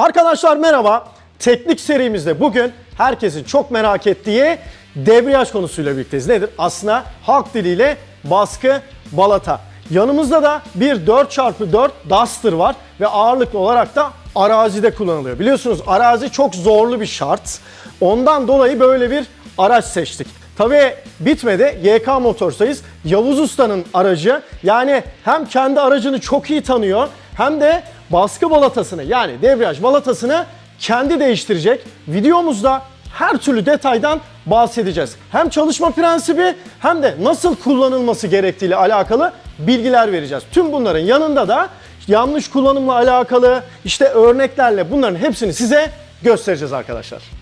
Arkadaşlar merhaba. Teknik serimizde bugün herkesin çok merak ettiği debriyaj konusuyla birlikteyiz. Nedir? Aslında halk diliyle baskı balata. Yanımızda da bir 4x4 Duster var ve ağırlıklı olarak da arazide kullanılıyor. Biliyorsunuz arazi çok zorlu bir şart. Ondan dolayı böyle bir araç seçtik. Tabii bitmedi. YK Motors'tayız. Yavuz Usta'nın aracı. Yani hem kendi aracını çok iyi tanıyor hem de baskı balatasını yani debriyaj balatasını kendi değiştirecek. Videomuzda her türlü detaydan bahsedeceğiz. Hem çalışma prensibi hem de nasıl kullanılması gerektiğiyle alakalı bilgiler vereceğiz. Tüm bunların yanında da yanlış kullanımla alakalı işte örneklerle bunların hepsini size göstereceğiz arkadaşlar.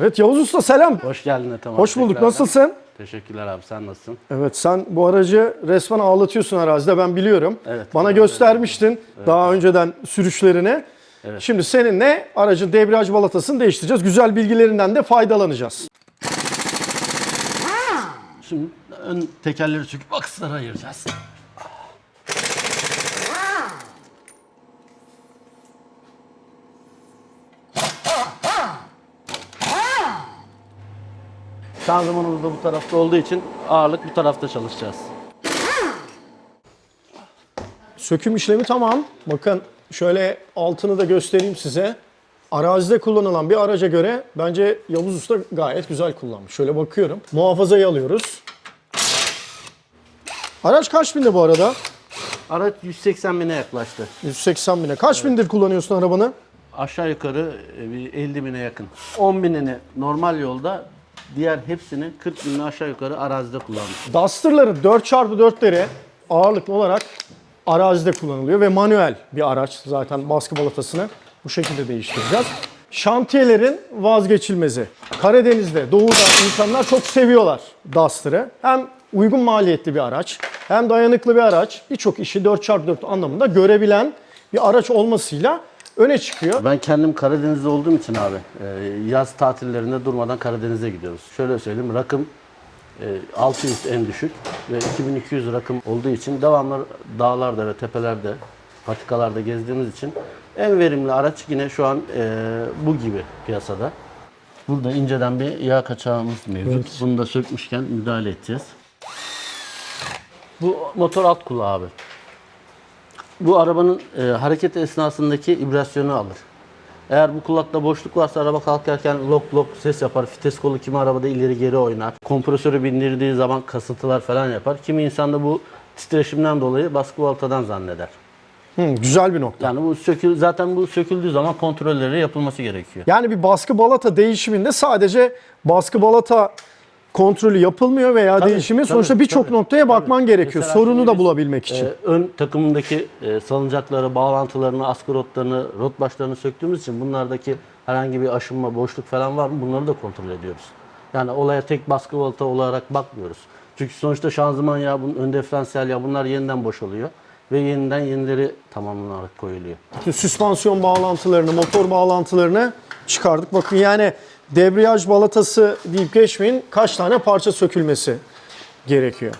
Evet Yavuz Usta selam. Hoş geldin Ethem abi. Hoş bulduk. tekrardan. Nasılsın? Teşekkürler abi sen nasılsın? Evet sen bu aracı resmen ağlatıyorsun arazide ben biliyorum. Evet. Bana göstermiştin daha önceden sürüşlerini. Evet. Şimdi seninle aracın debriyaj balatasını değiştireceğiz. Güzel bilgilerinden de faydalanacağız. Şimdi ön tekerleri söküp akslara ayıracağız. Şanzımanımız da bu tarafta olduğu için ağırlık bu tarafta çalışacağız. Söküm işlemi tamam. Bakın şöyle altını da göstereyim size. Arazide kullanılan bir araca göre bence Yavuz Usta gayet güzel kullanmış. Şöyle bakıyorum. Muhafazayı alıyoruz. Araç kaç binde bu arada? Araç 180 bine yaklaştı. 180 bine. Kaç bindir kullanıyorsun arabanı? Aşağı yukarı e, bir 50 bine yakın. 10 binini normal yolda, diğer hepsini 40 binini aşağı yukarı arazide kullanmış. Duster'ların 4x4'leri ağırlıklı olarak arazide kullanılıyor ve manuel bir araç zaten baskı balatasını bu şekilde değiştireceğiz. Şantiyelerin vazgeçilmezi. Karadeniz'de, Doğu'da insanlar çok seviyorlar Duster'ı. Hem uygun maliyetli bir araç, hem dayanıklı bir araç. Birçok işi 4x4 anlamında görebilen bir araç olmasıyla öne çıkıyor. Ben kendim Karadeniz'de olduğum için abi e, yaz tatillerinde durmadan Karadeniz'e gidiyoruz. Şöyle söyleyeyim rakım e, 600 en düşük ve 2200 rakım olduğu için devamlı dağlarda ve tepelerde, patikalarda gezdiğimiz için en verimli araç yine şu an e, bu gibi piyasada. Burada inceden bir yağ kaçağımız mevcut. Bunu da sökmüşken müdahale edeceğiz. Bu motor alt kulağı abi. Bu arabanın e, hareket esnasındaki vibrasyonu alır. Eğer bu kulakta boşluk varsa araba kalkarken lok lok ses yapar. Vites kolu kimi arabada ileri geri oynar. Kompresörü bindirdiği zaman kasıntılar falan yapar. Kimi insan da bu titreşimden dolayı baskı baltadan zanneder. Hı, güzel bir nokta. Yani bu sökül zaten bu söküldüğü zaman kontrolleri yapılması gerekiyor. Yani bir baskı balata değişiminde sadece baskı balata kontrolü yapılmıyor veya Tabii, değişimi tabii, sonuçta birçok tabii, noktaya tabii. bakman gerekiyor. Mesela Sorunu da bulabilmek için. e, ön takımındaki e, salıncakları, bağlantılarını, askı rotlarını, rot başlarını söktüğümüz için bunlardaki herhangi bir aşınma, boşluk falan var mı bunları da kontrol ediyoruz. Yani olaya tek baskı volta olarak bakmıyoruz. Çünkü sonuçta şanzıman yağı, bunun ön diferansiyel yağı bunlar yeniden boşalıyor ve yeniden yenileri tamamlanarak koyuluyor. Bütün süspansiyon bağlantılarını, motor bağlantılarını çıkardık. Bakın yani debriyaj balatası deyip geçmeyin kaç tane parça sökülmesi gerekiyor.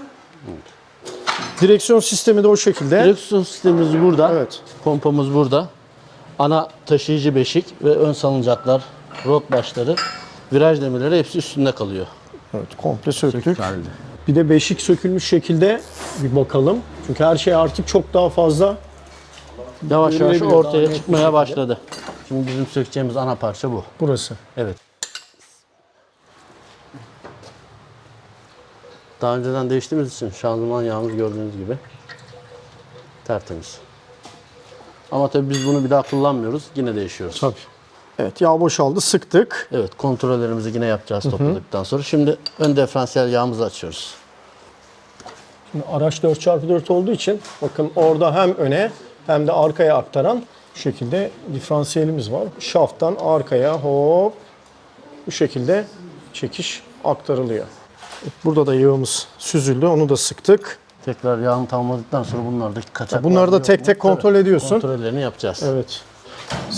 Direksiyon sistemi de o şekilde. Direksiyon sistemimiz burada. Evet. Pompamız burada. Ana taşıyıcı beşik ve ön salıncaklar, rot başları, viraj demirleri hepsi üstünde kalıyor. Evet, komple söktük. Bir de beşik sökülmüş şekilde bir bakalım. Çünkü her şey artık çok daha fazla Yavaş yavaş Görülebiliyor daha ortaya net bir çıkmaya şekilde. başladı. Şimdi bizim sökeceğimiz ana parça bu. burası. Evet. Daha önceden değiştiğimiz için şanzıman yağımız gördüğünüz gibi tertemiz. Ama tabii biz bunu bir daha kullanmıyoruz. Yine değişiyoruz. Tabii. Evet yağ boşaldı sıktık. Evet kontrollerimizi yine yapacağız topladıktan sonra. Şimdi ön diferansiyel yağımızı açıyoruz. Şimdi araç 4x4 olduğu için bakın orada hem öne hem de arkaya aktaran bu şekilde diferansiyelimiz var. Şafttan arkaya hop bu şekilde çekiş aktarılıyor. Burada da yağımız süzüldü. Onu da sıktık. Tekrar yağını tamamladıkları sonra bunlardaki kaçak Bunları da tek tek kontrol ediyorsun. Kontrollerini yapacağız. Evet.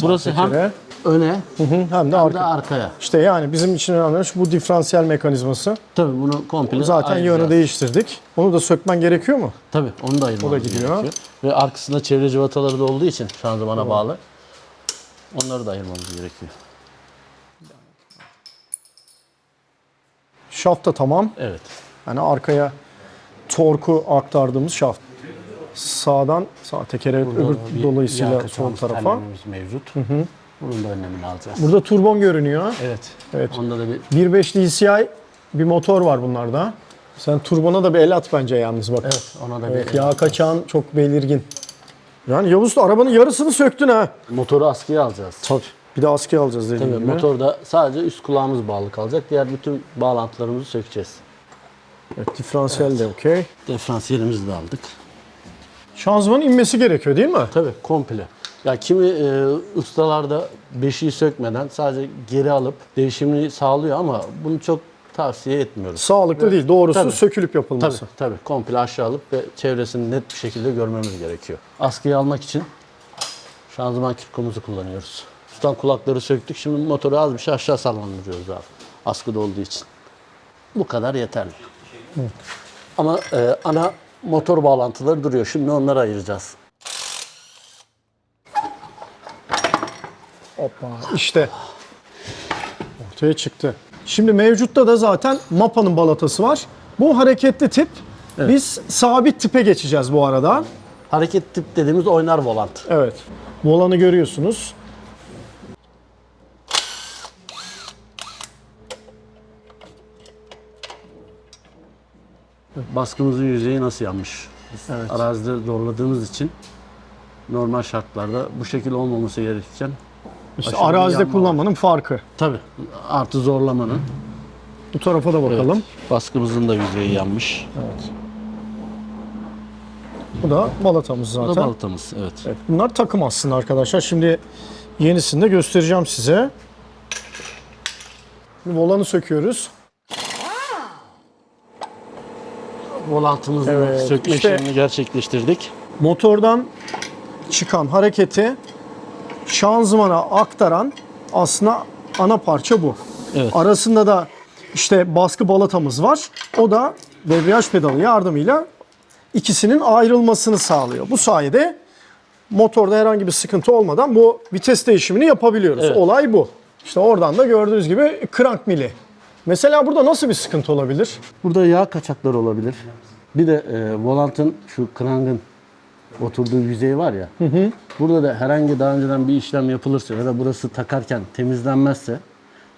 Burası hem öne Hı hı, hem de hem de arka. arkaya. İşte yani bizim için önemli şu bu diferansiyel mekanizması. Tabii bunu komple Zaten ayıracağız. yönü değiştirdik. Onu da sökmen gerekiyor mu? Tabii onu da ayırmamız O da gidiyor. gerekiyor. Ve arkasında çevre cıvataları da olduğu için şanzımana bağlı. Onları da ayırmamız gerekiyor. Şaft da tamam. Evet. Yani arkaya torku aktardığımız şaft. Sağdan sağ tekere Burada öbür bir dolayısıyla yağ sol kaçağımız, tarafa. mevcut. Bunun da önlemini alacağız. Burada turbon görünüyor. Evet. Evet. Onda da bir 1.5 DCI bir motor var bunlarda. Sen turbona da bir el at bence yalnız bak. evet, ona da Evet, bir yağ kaçağın çok belirgin. Yani Yavuz da arabanın yarısını söktün ha. motoru askıya alacağız. Tabii. Bir de askıya alacağız dediğim Tabii gibi. motorda sadece üst kulağımız bağlı kalacak. Diğer bütün bağlantılarımızı sökeceğiz. Evet, diferansiyel de okey. Diferansiyelimizi de aldık. Şanzımanın inmesi gerekiyor değil mi? Tabii komple. Ya kimi e, ustalarda beşiği sökmeden sadece geri alıp değişimini sağlıyor ama bunu çok tavsiye etmiyoruz. Sağlıklı değil. Doğrusu Tabii. sökülüp yapılması. Tabii tabii komple aşağı alıp ve çevresini net bir şekilde görmemiz gerekiyor. Askıyı almak için şanzıman kirkomuzu kullanıyoruz. Tutan kulakları söktük. Şimdi motoru az bir şey aşağı sallandırıyoruz abi. Askıda olduğu için. Bu kadar yeterli. Ama e, ana motor bağlantıları duruyor. Şimdi onları ayıracağız. Hoppa. İşte. Ortaya çıktı. Şimdi mevcutta da zaten Mapa'nın balatası var. Bu hareketli tip. Biz sabit tipe geçeceğiz bu arada. Hareket tip dediğimiz oynar volant. Evet. Volanı görüyorsunuz. Baskımızın yüzeyi nasıl yanmış? Biz arazide zorladığımız için normal şartlarda bu şekilde olmaması gerekirken İşte arazide var. kullanmanın farkı. tabi artı zorlamanın Bu tarafa da bakalım. Evet, baskımızın da yüzeyi yanmış. Evet. Bu da balatamız Bu da zaten. balatamız evet. Evet, bunlar takım aslında arkadaşlar. Şimdi yenisini de göstereceğim size. Şimdi volanı söküyoruz. Volantımızın Evet, sökme işte- işlemini gerçekleştirdik. Motordan çıkan hareketi şanzımana aktaran aslında ana parça bu. Evet. Arasında da işte baskı balatamız var. O da debriyaj pedalı yardımıyla ikisinin ayrılmasını sağlıyor. Bu sayede motorda herhangi bir sıkıntı olmadan bu vites değişimini yapabiliyoruz. Evet. Olay bu. İşte oradan da gördüğünüz gibi crank mili. Mesela burada nasıl bir sıkıntı olabilir? Burada yağ kaçakları olabilir. Bir de e, volantın şu krangın oturduğu yüzey var ya. Burada da herhangi daha önceden bir işlem yapılırsa ya da burası takarken temizlenmezse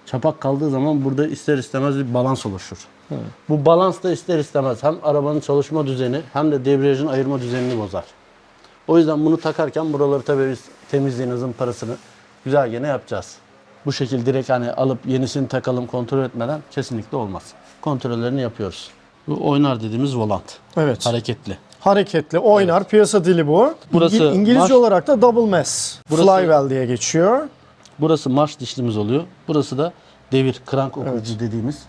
çapak kaldığı zaman burada ister istemez bir balans oluşur. Bu balans da ister istemez hem arabanın çalışma düzeni hem de debriyajın ayırma düzenini bozar. O yüzden bunu takarken buraları tabii biz temizliğini, zımparasını güzel gene yapacağız. Bu şekilde direkt hani alıp yenisini takalım kontrol etmeden kesinlikle olmaz. Kontrollerini yapıyoruz. Bu oynar dediğimiz volant. Evet. Hareketli. Hareketli, oynar. Piyasa dili bu. Burası İngi- İngilizce marş- olarak da double mass. Burası- Flywheel diye geçiyor. Burası marş dişlimiz oluyor. Burası da devir, krank okuyucu dediğimiz.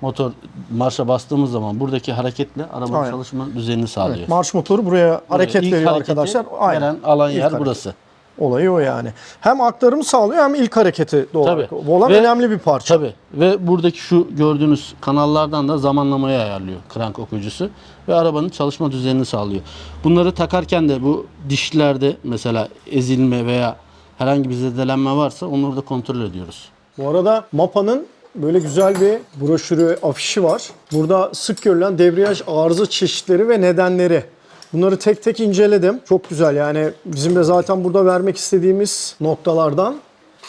Motor marşa bastığımız zaman buradaki hareketle arabanın Aynen. çalışma düzenini sağlıyor. Marş motoru buraya hareket veriyor arkadaşlar. Aynen. Veren alan İlk yer hareket. burası. Olayı o yani. Hem aktarımı sağlıyor hem ilk hareketi doğal Tabii. Volan Ve- önemli bir parça. Tabii. Ve buradaki şu gördüğünüz kanallardan da zamanlamayı ayarlıyor krank okuyucusu ve arabanın çalışma düzenini sağlıyor. Bunları takarken de bu dişlerde mesela ezilme veya herhangi bir zedelenme varsa onları da kontrol ediyoruz. Bu arada Mapa'nın böyle güzel bir broşürü, afişi var. Burada sık görülen debriyaj arıza çeşitleri ve nedenleri. Bunları tek tek inceledim. Çok güzel yani bizim de zaten burada vermek istediğimiz noktalardan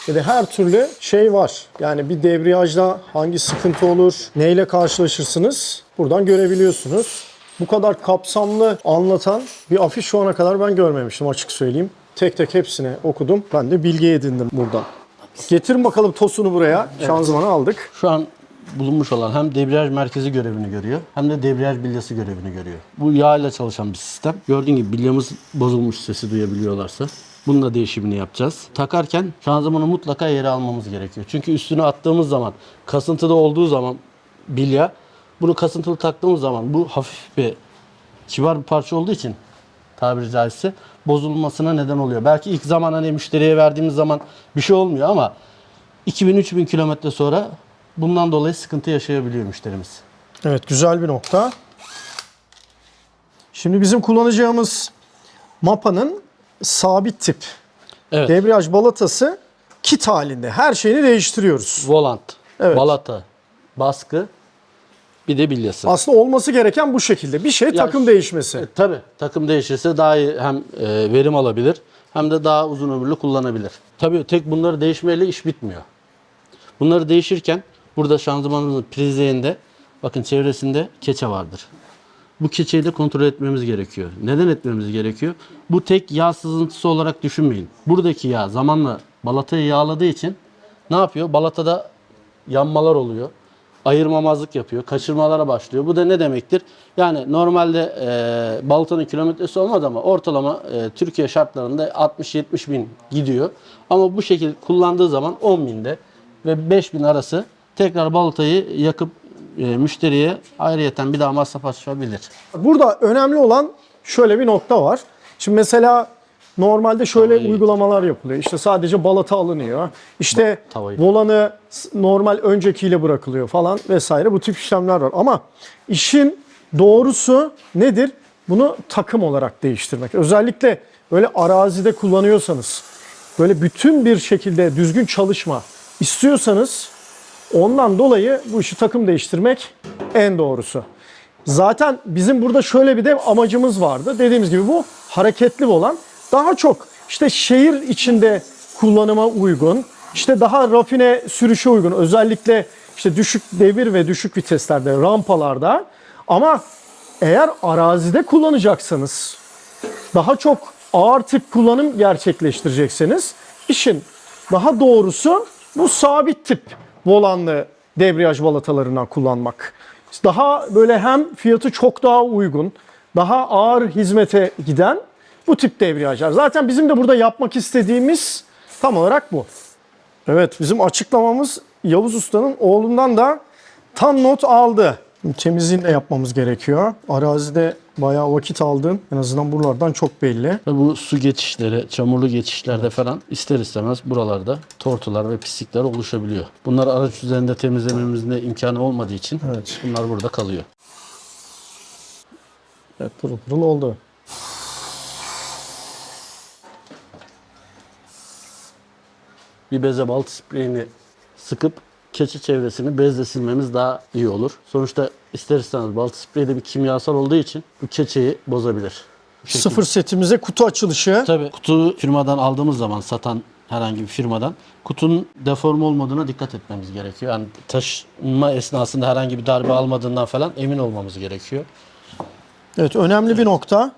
ve de her türlü şey var. Yani bir debriyajda hangi sıkıntı olur, neyle karşılaşırsınız buradan görebiliyorsunuz. Bu kadar kapsamlı anlatan bir afiş şu ana kadar ben görmemiştim açık söyleyeyim. Tek tek hepsini okudum. Ben de bilgi edindim buradan. Getirin bakalım tosunu buraya. Şanzımanı aldık. Şu an bulunmuş olan hem debriyaj merkezi görevini görüyor hem de debriyaj bilyası görevini görüyor. Bu yağ ile çalışan bir sistem. Gördüğün gibi bilyamız bozulmuş sesi duyabiliyorlarsa. Bunun da değişimini yapacağız. Takarken şanzımanı mutlaka yere almamız gerekiyor. Çünkü üstüne attığımız zaman, kasıntıda olduğu zaman bilya, bunu kasıntılı taktığımız zaman bu hafif bir kibar bir parça olduğu için tabiri caizse bozulmasına neden oluyor. Belki ilk zaman hani müşteriye verdiğimiz zaman bir şey olmuyor ama 2000-3000 kilometre sonra bundan dolayı sıkıntı yaşayabiliyor müşterimiz. Evet güzel bir nokta. Şimdi bizim kullanacağımız mapanın sabit tip Evet. debriyaj balatası kit halinde. Her şeyini değiştiriyoruz. Volant, Evet. balata, baskı, bir de bilyası. Aslında olması gereken bu şekilde. Bir şey takım değişmesi. E, tabii takım değişirse daha iyi hem e, verim alabilir hem de daha uzun ömürlü kullanabilir. Tabii tek bunları değişmeyle iş bitmiyor. Bunları değişirken burada şanzımanımızın prizlerinde bakın çevresinde keçe vardır. Bu keçeyi de kontrol etmemiz gerekiyor. Neden etmemiz gerekiyor? Bu tek yağ sızıntısı olarak düşünmeyin. Buradaki yağ zamanla balatayı yağladığı için ne yapıyor? Balatada yanmalar oluyor. Ayırmamazlık yapıyor. Kaçırmalara başlıyor. Bu da ne demektir? Yani normalde e, balatanın kilometresi olmaz ama ortalama e, Türkiye şartlarında 60-70 bin gidiyor. Ama bu şekilde kullandığı zaman 10 binde ve 5 bin arası tekrar balatayı yakıp e, müşteriye ayrıyeten bir daha masraf açabilir. Burada önemli olan şöyle bir nokta var. Şimdi mesela normalde şöyle Tavayı- uygulamalar yapılıyor. İşte sadece balata alınıyor. İşte Tavayı- volanı normal öncekiyle bırakılıyor falan vesaire. Bu tip işlemler var. Ama işin doğrusu nedir? Bunu takım olarak değiştirmek. Özellikle böyle arazide kullanıyorsanız, böyle bütün bir şekilde düzgün çalışma istiyorsanız ondan dolayı bu işi takım değiştirmek en doğrusu. Zaten bizim burada şöyle bir de amacımız vardı. Dediğimiz gibi bu hareketli olan daha çok işte şehir içinde kullanıma uygun, işte daha rafine sürüşe uygun. Özellikle işte düşük devir ve düşük viteslerde, rampalarda. Ama eğer arazide kullanacaksanız, daha çok ağır tip kullanım gerçekleştirecekseniz işin daha doğrusu bu sabit tip volanlı debriyaj balatalarından kullanmak. Daha böyle hem fiyatı çok daha uygun, daha ağır hizmete giden bu tip debriyajlar. Zaten bizim de burada yapmak istediğimiz tam olarak bu. Evet bizim açıklamamız Yavuz Usta'nın oğlundan da tam not aldı. Temizliğini de yapmamız gerekiyor. Arazide bayağı vakit aldın. En azından buralardan çok belli. Ve bu su geçişleri, çamurlu geçişlerde falan ister istemez buralarda tortular ve pislikler oluşabiliyor. Bunları araç üzerinde temizlememizin de imkanı olmadığı için Evet. bunlar burada kalıyor. Evet pırıl pırıl oldu. Bir beze balta spreyini sıkıp keçi çevresini bezle silmemiz daha iyi olur. Sonuçta ister istemez balta spreyi de bir kimyasal olduğu için bu keçeyi bozabilir. Sıfır setimize kutu açılışı. Tabii kutu firmadan aldığımız zaman satan herhangi bir firmadan kutunun deforme olmadığına dikkat etmemiz gerekiyor. Yani taşınma esnasında herhangi bir darbe almadığından falan emin olmamız gerekiyor. Evet önemli bir nokta.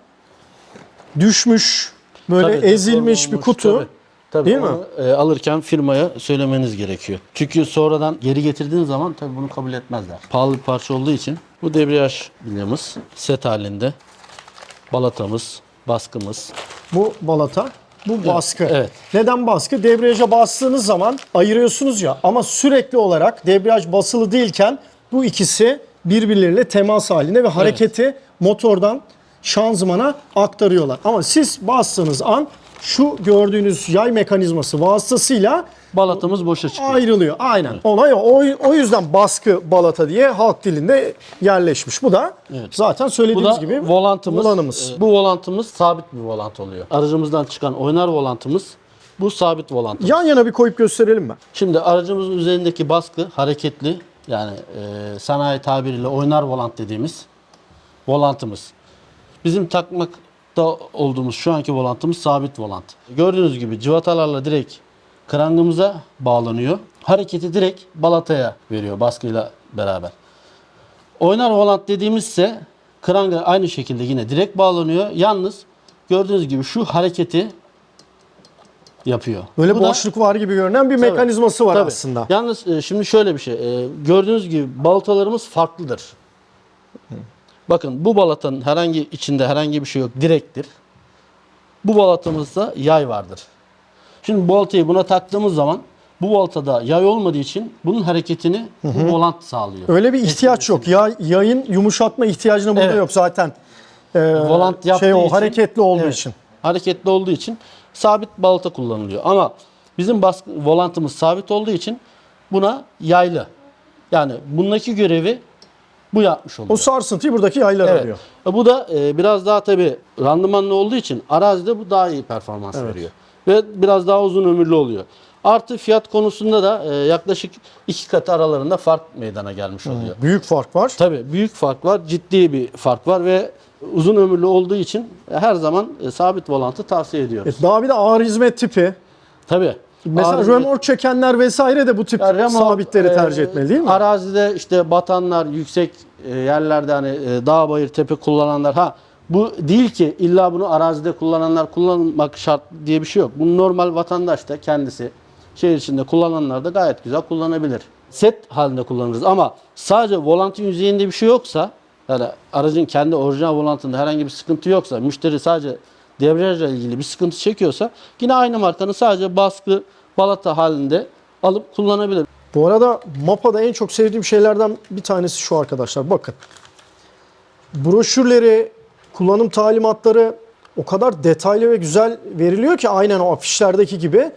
Düşmüş, böyle Tabii, ezilmiş bir kutu. tabii. Tabii Değil mi? onu, e, alırken firmaya söylemeniz gerekiyor. Çünkü sonradan geri getirdiğin zaman tabii bunu kabul etmezler. Pahalı bir parça olduğu için bu debriyaj bilyamız set halinde. Balatamız, baskımız. Bu balata, bu baskı. evet. Neden baskı? Debriyaja bastığınız zaman ayırıyorsunuz ya ama sürekli olarak debriyaj basılı değilken bu ikisi birbirleriyle temas halinde ve hareketi motordan şanzımana aktarıyorlar. Ama siz bastığınız an şu gördüğünüz yay mekanizması vasıtasıyla Balatamız boşa çıkıyor. ayrılıyor. Aynen. Olay o. o. O yüzden baskı balata diye halk dilinde yerleşmiş. Bu da zaten Bu söylediğimiz da gibi volantımız. volanımız. E, Bu volantımız sabit bir volant oluyor. Aracımızdan çıkan oynar volantımız bu sabit volantımız. Yan yana bir koyup gösterelim mi? Şimdi aracımızın üzerindeki baskı hareketli yani e, sanayi tabiriyle oynar volant dediğimiz volantımız. Bizim takmakta olduğumuz şu anki volantımız sabit volant. Gördüğünüz gibi civatalarla direkt krangımıza bağlanıyor. Hareketi direkt balataya veriyor baskıyla beraber. Oynar volant dediğimizse kranga aynı şekilde yine direkt bağlanıyor. Yalnız gördüğünüz gibi şu hareketi yapıyor. Böyle Bu da- boşluk var gibi görünen bir Tabii. mekanizması var Tabii. aslında. Yalnız e, şimdi şöyle bir şey. e, Gördüğünüz gibi balatalarımız farklıdır. Bakın bu balatanın herhangi içinde herhangi bir şey yok. Direktir. Bu balatamızda yay vardır. Şimdi baltayı buna taktığımız zaman bu baltada yay olmadığı için bunun hareketini bu volant sağlıyor. Öyle bir ihtiyaç yok. Ya, yayın yumuşatma ihtiyacını burada Evet. yok zaten. Ee, volant yaptığı şey o için- hareketli olduğu Evet, için. Hareketli olduğu için sabit balata kullanılıyor. Ama bizim baskı, volantımız sabit olduğu için buna yaylı. Yani bundaki görevi bu yapmış oluyor. O sarsıntıyı buradaki yaylar Evet. arıyor. E, Bu da e, biraz daha tabi randımanlı olduğu için arazide bu daha iyi performans veriyor. Ve biraz daha uzun ömürlü oluyor. Artı fiyat konusunda da e, yaklaşık iki katı aralarında fark meydana gelmiş oluyor. Büyük fark var. Tabii büyük fark var, ciddi bir fark var ve uzun ömürlü olduğu için her zaman e, sabit volantı tavsiye ediyoruz. Evet, daha bir de ağır hizmet tipi. Tabii. Mesela Ağır- römork çekenler vesaire de bu tip Ya remork, sabitleri e, tercih etmeli değil mi? Arazide işte batanlar, yüksek e, yerlerde hani e, dağ bayır tepe kullananlar ha bu değil ki illa bunu arazide kullananlar kullanmak şart diye bir şey yok. Bu normal vatandaş da kendisi şehir içinde kullananlar da gayet güzel kullanabilir. Set halinde kullanırız ama sadece volantın yüzeyinde bir şey yoksa yani aracın kendi orijinal volantında herhangi bir sıkıntı yoksa müşteri sadece debriyajla ilgili bir sıkıntı çekiyorsa yine aynı markanın sadece baskı balata halinde alıp kullanabilir. Bu arada Mapa'da en çok sevdiğim şeylerden bir tanesi şu arkadaşlar. Bakın. Broşürleri, kullanım talimatları o kadar detaylı ve güzel veriliyor ki aynen o afişlerdeki gibi.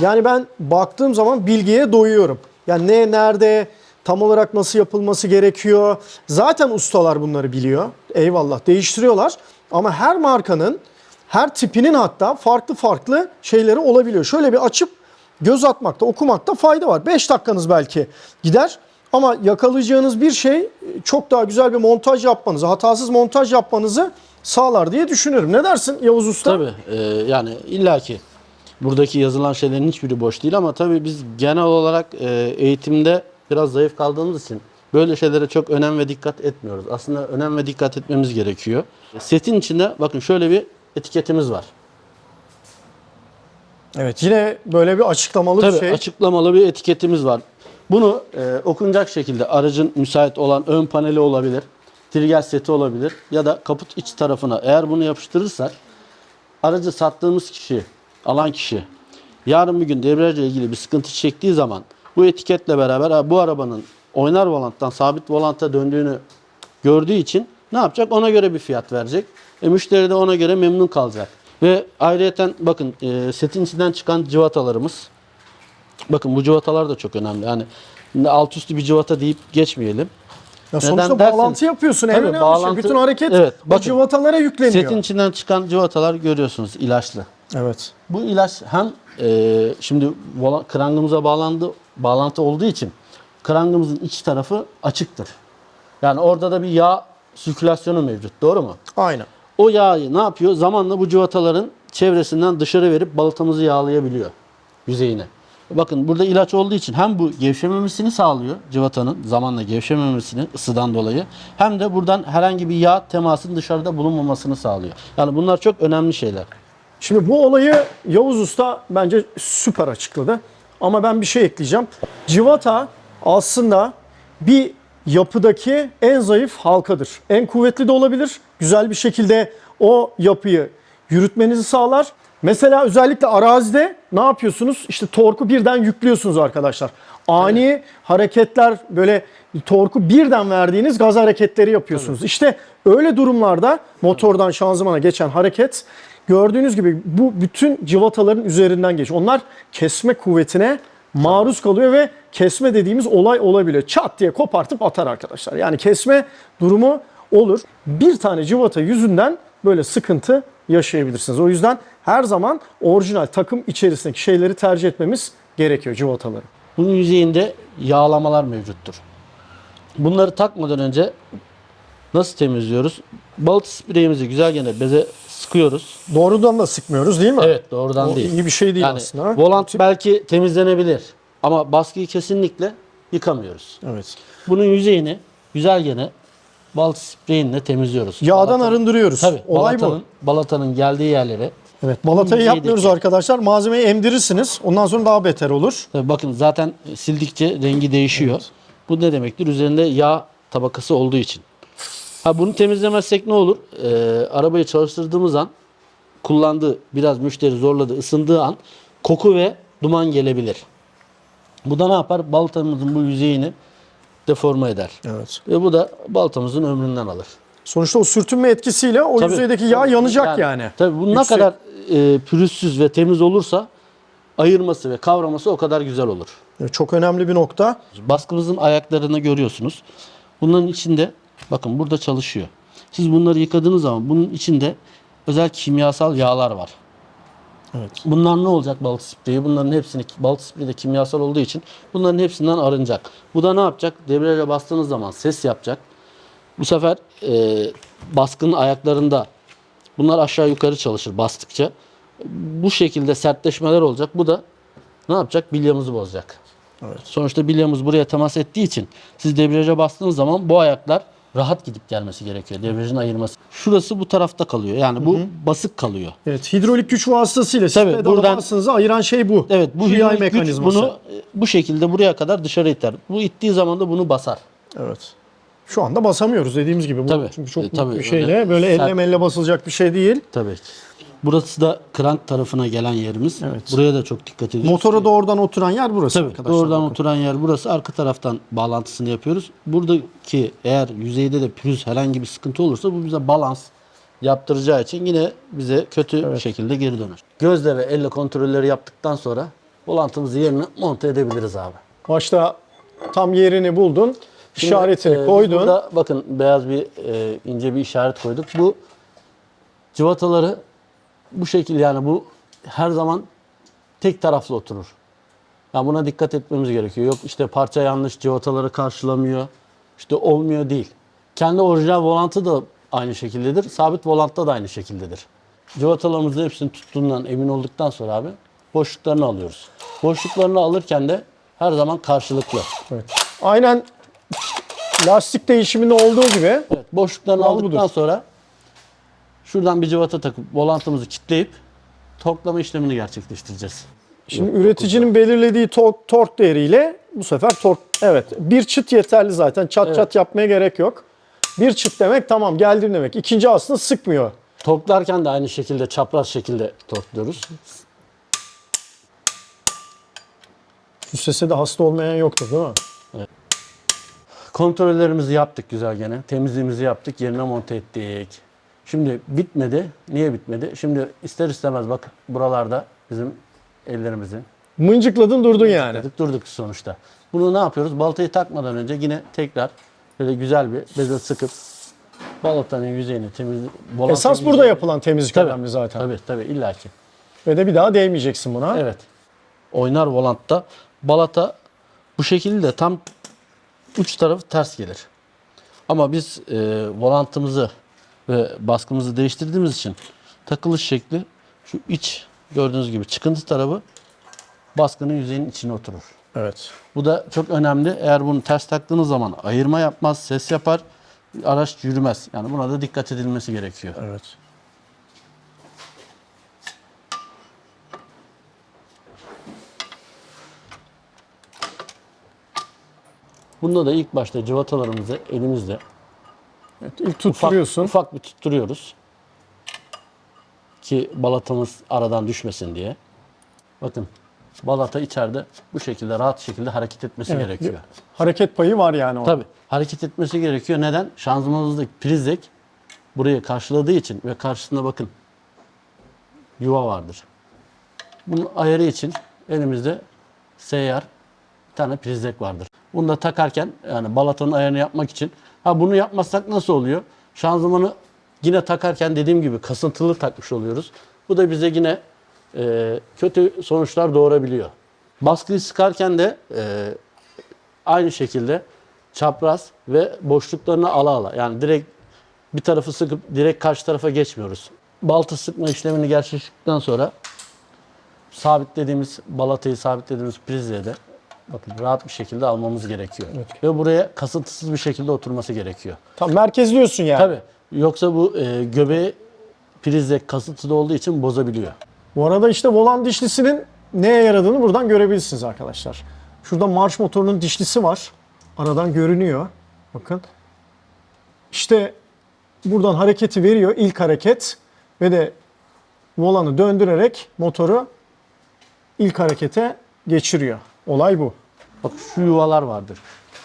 Yani ben baktığım zaman bilgiye doyuyorum. Yani ne, nerede, tam olarak nasıl yapılması gerekiyor. Zaten ustalar bunları biliyor. Eyvallah değiştiriyorlar. Ama her markanın, her tipinin hatta farklı farklı şeyleri olabiliyor. Şöyle bir açıp göz atmakta, okumakta fayda var. 5 dakikanız belki gider ama yakalayacağınız bir şey çok daha güzel bir montaj yapmanızı, hatasız montaj yapmanızı sağlar diye düşünüyorum. Ne dersin Yavuz Usta? Tabii e, yani illaki buradaki yazılan şeylerin hiçbiri boş değil ama tabii biz genel olarak e, eğitimde biraz zayıf kaldığımız için böyle şeylere çok önem ve dikkat etmiyoruz. Aslında önem ve dikkat etmemiz gerekiyor. Setin içinde bakın şöyle bir etiketimiz var. Evet yine böyle bir açıklamalı Tabii bir şey. açıklamalı bir etiketimiz var. Bunu e, okunacak şekilde aracın müsait olan ön paneli olabilir, trigger seti olabilir ya da kaput iç tarafına eğer bunu yapıştırırsak aracı sattığımız kişi, alan kişi yarın bir gün debriyajla ilgili bir sıkıntı çektiği zaman bu etiketle beraber "Ha, bu arabanın oynar volanttan sabit volanta döndüğünü gördüğü için ne yapacak? Ona göre bir fiyat verecek. E, müşteri de ona göre memnun kalacak. Ve ayrıyeten bakın e, setin içinden çıkan civatalarımız Bakın bu cıvatalar da çok önemli. Yani alt üstü bir cıvata deyip geçmeyelim. Ya sonuçta Neden dersin? bağlantı yapıyorsun. En Tabii, önemli bağlantı- şey. Bütün hareket Evet, bu bakın. cıvatalara yükleniyor. Setin içinden çıkan cıvatalar görüyorsunuz ilaçlı. Evet. Bu ilaç hem e, şimdi krangımıza bağlandı bağlantı olduğu için krangımızın iç tarafı açıktır. Yani orada da bir yağ sirkülasyonu mevcut. Doğru mu? Aynen. O yağı ne yapıyor? Zamanla bu cıvataların çevresinden dışarı verip balatamızı yağlayabiliyor yüzeyine. Bakın burada ilaç olduğu için hem bu gevşememesini sağlıyor cıvatanın zamanla gevşememesini ısıdan dolayı hem de buradan herhangi bir yağ temasının dışarıda bulunmamasını sağlıyor. Yani bunlar çok önemli şeyler. Şimdi bu olayı Yavuz Usta bence süper açıkladı. Ama ben bir şey ekleyeceğim. Civata aslında bir yapıdaki en zayıf halkadır. En kuvvetli de olabilir. Güzel bir şekilde o yapıyı yürütmenizi sağlar. Mesela özellikle arazide ne yapıyorsunuz? İşte torku birden yüklüyorsunuz arkadaşlar. Ani hareketler böyle torku birden verdiğiniz gaz hareketleri yapıyorsunuz. İşte öyle durumlarda motordan şanzımana geçen hareket gördüğünüz gibi bu bütün cıvataların üzerinden geçiyor. Onlar kesme kuvvetine maruz kalıyor ve kesme dediğimiz olay olabiliyor. Çat diye kopartıp atar arkadaşlar. Yani kesme durumu olur. Bir tane cıvata yüzünden böyle sıkıntı yaşayabilirsiniz. O yüzden her zaman orijinal takım içerisindeki şeyleri tercih etmemiz gerekiyor cıvataları. Bunun yüzeyinde yağlamalar mevcuttur. Bunları takmadan önce nasıl temizliyoruz? Balık spreyimizi güzel gene beze sıkıyoruz. Doğrudan da sıkmıyoruz değil mi? Evet doğrudan O değil. iyi bir şey değil yani aslında. volant belki temizlenebilir ama baskıyı kesinlikle yıkamıyoruz. Evet. Bunun yüzeyini güzel gene bal spreyinle temizliyoruz. Yağdan Balata- arındırıyoruz. Tabii. Olay balatanın, bu. balatanın geldiği yerlere. Evet. Balatayı yapmıyoruz arkadaşlar. Malzemeyi emdirirsiniz. Ondan sonra daha beter olur. Tabii bakın zaten sildikçe rengi değişiyor. Bu ne demektir? Üzerinde yağ tabakası olduğu için. Ha bunu temizlemezsek ne olur? Ee, arabayı çalıştırdığımız an kullandığı biraz müşteri zorladı, ısındığı an koku ve duman gelebilir. Bu da ne yapar? Baltamızın bu yüzeyini deforme eder. Evet. Ve bu da baltamızın ömründen alır. Sonuçta o sürtünme etkisiyle o Tabii, yüzeydeki yağ tabii. yanacak yani. Tabii bu ne kadar e, pürüzsüz ve temiz olursa ayırması ve kavraması o kadar güzel olur. Çok önemli bir nokta. Baskımızın ayaklarını görüyorsunuz. Bunların içinde bakın burada çalışıyor. Siz bunları yıkadığınız zaman bunun içinde özel kimyasal yağlar var. Evet. Bunlar ne olacak balık spreyi? Bunların hepsini balık spreyi de kimyasal olduğu için bunların hepsinden arınacak. Bu da ne yapacak? Debriyaja bastığınız zaman ses yapacak. Bu sefer e, baskının ayaklarında bunlar aşağı yukarı çalışır bastıkça. Bu şekilde sertleşmeler olacak. Bu da ne yapacak? Bilyamızı bozacak. Evet. Sonuçta bilyamız buraya temas ettiği için siz debriyaja bastığınız zaman bu ayaklar rahat gidip gelmesi gerekiyor. Debriyajın ayırması. Şurası bu tarafta kalıyor. Yani bu basık kalıyor. Evet, hidrolik güç vasıtasıyla siz Tabii, pedala buradan- bastığınızda ayıran şey bu. Evet bu Şu yay hidrolik güç mekanizması. bunu e, bu şekilde buraya kadar dışarı iter. Bu ittiği zaman da bunu basar. Evet. Şu anda basamıyoruz dediğimiz gibi. Bu Tabii. Çünkü çok E, büyük tabii, bir şeyle öyle böyle elle sert- melle basılacak bir şey değil. Tabii. Burası da krank tarafına gelen yerimiz. Evet. Buraya da çok dikkat ediyoruz. Motora doğrudan oturan yer burası Tabii, arkadaşlar. doğrudan bakın. oturan yer burası. Arka taraftan bağlantısını yapıyoruz. Buradaki eğer yüzeyde de pürüz herhangi bir sıkıntı olursa bu bize balans yaptıracağı için yine bize kötü bir şekilde geri döner. Gözle ve elle kontrolleri yaptıktan sonra volantımızı yerine monte edebiliriz abi. Başta tam yerini buldun. Şimdi, işaretini e, koydun. Burada bakın beyaz bir e, ince bir işaret koyduk. Bu cıvataları bu şekil yani bu her zaman tek taraflı oturur. Yani buna dikkat etmemiz gerekiyor. Yok işte parça yanlış cıvataları karşılamıyor. İşte olmuyor değil. Kendi orijinal volantı da aynı şekildedir. Sabit volantta da aynı şekildedir. Cıvatalarımızın hepsini tuttuğundan emin olduktan sonra abi boşluklarını alıyoruz. Boşluklarını alırken de her zaman karşılıklı. Evet. Aynen lastik değişiminde olduğu gibi Evet, boşluklarını Kural aldıktan budur. sonra şuradan bir cıvata takıp volantımızı kilitleyip torklama işlemini gerçekleştireceğiz. şimdi üreticinin belirlediği tork, tork değeriyle bu sefer tork evet bir çıt yeterli zaten. Çat Evet. çat yapmaya gerek yok. Bir çıt demek tamam geldim demek. İkinci aslında sıkmıyor. Torklarken de aynı şekilde çapraz şekilde torkluyoruz. Şu sese de hasta olmayan yoktur değil mi? Kontrollerimizi yaptık güzel gene. Temizliğimizi yaptık. Yerine monte ettik. Şimdi bitmedi. Niye bitmedi? Şimdi ister istemez bak buralarda bizim ellerimizin Mıncıkladın durdun yani. Durduk, durduk sonuçta. Bunu ne yapıyoruz? Baltayı takmadan önce yine tekrar böyle güzel bir beze sıkıp balatanın yüzeyini temiz... volantın Esas burada yüzeyini- yapılan temizlik Tabii, önemli zaten. Tabii tabii illaki. Ve de bir daha değmeyeceksin buna. Evet. Oynar volantta balata bu şekilde tam uç tarafı ters gelir. Ama biz e, volantımızı ve baskımızı değiştirdiğimiz için takılış şekli şu iç gördüğünüz gibi çıkıntı tarafı baskının yüzeyinin içine oturur. Evet. Bu da çok önemli. Eğer bunu ters taktığınız zaman ayırma yapmaz, ses yapar, araç yürümez. Yani buna da dikkat edilmesi gerekiyor. Evet. Bunda da ilk başta cıvatalarımızı elimizle evet. İlk ufak, tutturuyorsun. ufak bir tutturuyoruz. Ki balatamız aradan düşmesin diye. Bakın balata içeride bu şekilde rahat şekilde hareket etmesi Evet, gerekiyor. Hareket payı var yani orada. Tabii hareket etmesi gerekiyor. Neden? Şanzımanımızdaki prizlek burayı karşıladığı için ve karşısında bakın yuva vardır. Bunun ayarı için elimizde seyyar bir tane prizlek vardır. Bunu da takarken yani balatanın ayarını yapmak için ha bunu yapmazsak nasıl oluyor? Şanzımanı yine takarken dediğim gibi kasıntılı takmış oluyoruz. Bu da bize yine e, kötü sonuçlar doğurabiliyor. Baskıyı sıkarken de e, aynı şekilde çapraz ve boşluklarını ala ala. Yani direkt bir tarafı sıkıp direkt karşı tarafa geçmiyoruz. Balta sıkma işlemini gerçekleştirdikten sonra sabitlediğimiz balatayı sabitlediğimiz prizle de bakın rahat bir şekilde almamız gerekiyor. Ve buraya kasıntısız bir şekilde oturması gerekiyor. Tam merkezliyorsun yani. Tabii. Yoksa bu e, göbeği prizle kasıntılı olduğu için bozabiliyor. Bu arada işte volan dişlisinin neye yaradığını buradan görebilirsiniz arkadaşlar. Şurada marş motorunun dişlisi var. Aradan görünüyor. Bakın. İşte buradan hareketi veriyor. ilk hareket. Ve de volanı döndürerek motoru ilk harekete geçiriyor. Olay bu. Bak şu yuvalar vardır.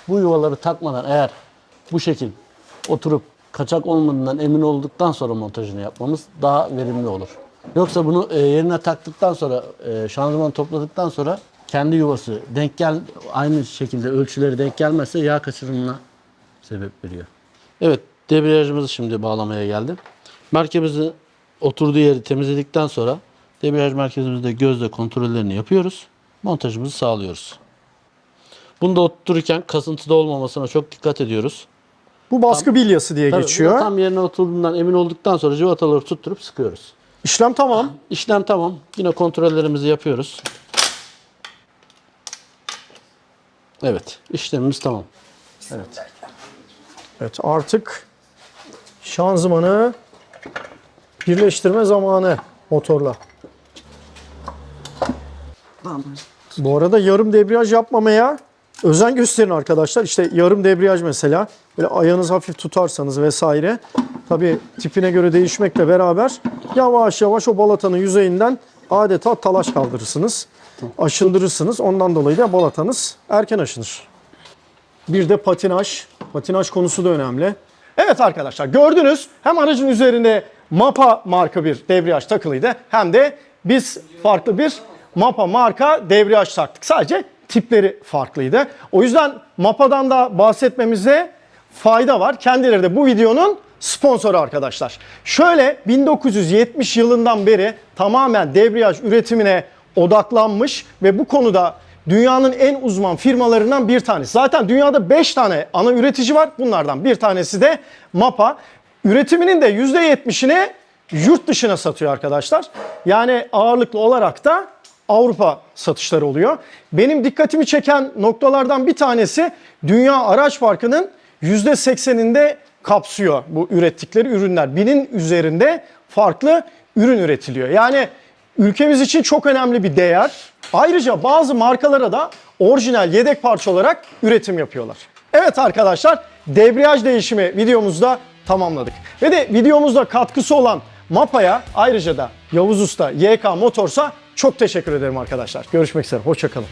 Bu yuvaları takmadan eğer bu şekil oturup kaçak olmadığından emin olduktan sonra montajını yapmamız daha verimli olur. Yoksa bunu e, yerine taktıktan sonra, e, şanzımanı topladıktan sonra kendi yuvası denk gel aynı şekilde ölçüleri denk gelmezse yağ kaçırımına sebep veriyor. Evet, debriyajımızı şimdi bağlamaya geldim. Merkezimizi oturduğu yeri temizledikten sonra debriyaj merkezimizde gözle kontrollerini yapıyoruz. Montajımızı sağlıyoruz. Bunu da otururken kasıntıda olmamasına çok dikkat ediyoruz. Bu baskı bilyası diye Tabii, geçiyor. tam yerine oturduğundan emin olduktan sonra cıvataları tutturup sıkıyoruz. İşlem tamam. İşlem tamam. Yine kontrollerimizi yapıyoruz. Evet, işlemimiz tamam. Evet. Evet artık şanzımanı birleştirme zamanı motorla. Bu arada yarım debriyaj yapmamaya özen gösterin arkadaşlar. İşte yarım debriyaj mesela. Böyle ayağınızı hafif tutarsanız vesaire. Tabii tipine göre değişmekle beraber yavaş yavaş o balatanın yüzeyinden adeta talaş kaldırırsınız. Aşındırırsınız. Ondan dolayı da balatanız erken aşınır. Bir de patinaj. Patinaj konusu da önemli. Evet arkadaşlar gördünüz hem aracın üzerinde Mapa marka bir debriyaj takılıydı hem de biz farklı bir Mapa marka debriyaj taktık. Sadece tipleri farklıydı. O yüzden Mapa'dan da bahsetmemize fayda var. Kendileri de bu videonun sponsoru arkadaşlar. Şöyle 1970 yılından beri tamamen debriyaj üretimine odaklanmış ve bu konuda dünyanın en uzman firmalarından bir tanesi. Zaten dünyada 5 tane ana üretici var. Bunlardan bir tanesi de Mapa. Üretiminin de %70'ini yurt dışına satıyor arkadaşlar. Yani ağırlıklı olarak da Avrupa satışları oluyor. Benim dikkatimi çeken noktalardan bir tanesi Dünya Araç Parkı'nın %80'inde kapsıyor bu ürettikleri ürünler. Binin üzerinde farklı ürün üretiliyor. Yani ülkemiz için çok önemli bir değer. Ayrıca bazı markalara da orijinal yedek parça olarak üretim yapıyorlar. Evet arkadaşlar debriyaj değişimi videomuzda tamamladık. Ve de videomuzda katkısı olan Mapa'ya ayrıca da Yavuz Usta, YK Motors'a çok teşekkür ederim arkadaşlar. Görüşmek üzere. Hoşçakalın.